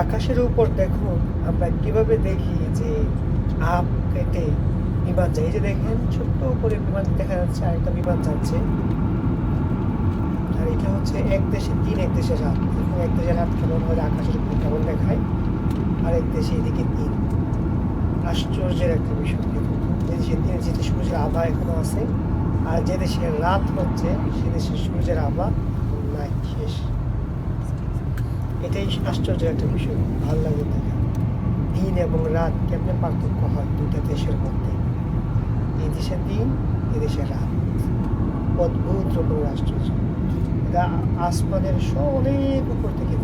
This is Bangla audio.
আকাশের উপর দেখুন আমরা কীভাবে দেখি যে আপ কেটে বিমান যায়। এই যে দেখেন, ছোট্ট করে বিমান দেখা যাচ্ছে আর একটা বিমান যাচ্ছে। আর এটা হচ্ছে এক দেশে তিন, এক দেশের রাত এক দেশের রাত কেমন হলে আকাশের উপর কেমন দেখায়? আর এক দেশে এদিকে তিন। আশ্চর্যের একটা বিষয় যে দেশে তিন যেতে সূর্যের আভা এখনও আছে, আর যে দেশে রাত হচ্ছে, সে দেশে সূর্যের আভা নাই, শেষ। এটাই আশ্চর্য একটা বিষয়। ভালো লাগে দেখা দিন এবং রাত কেমনে পার্থক্য হয় দুটা দেশের মধ্যে? এই দেশের দিন এদেশের দেশের রাত। অদ্ভুত রকমের আশ্চর্য। এটা আসমানের সব অনেক উপর থেকে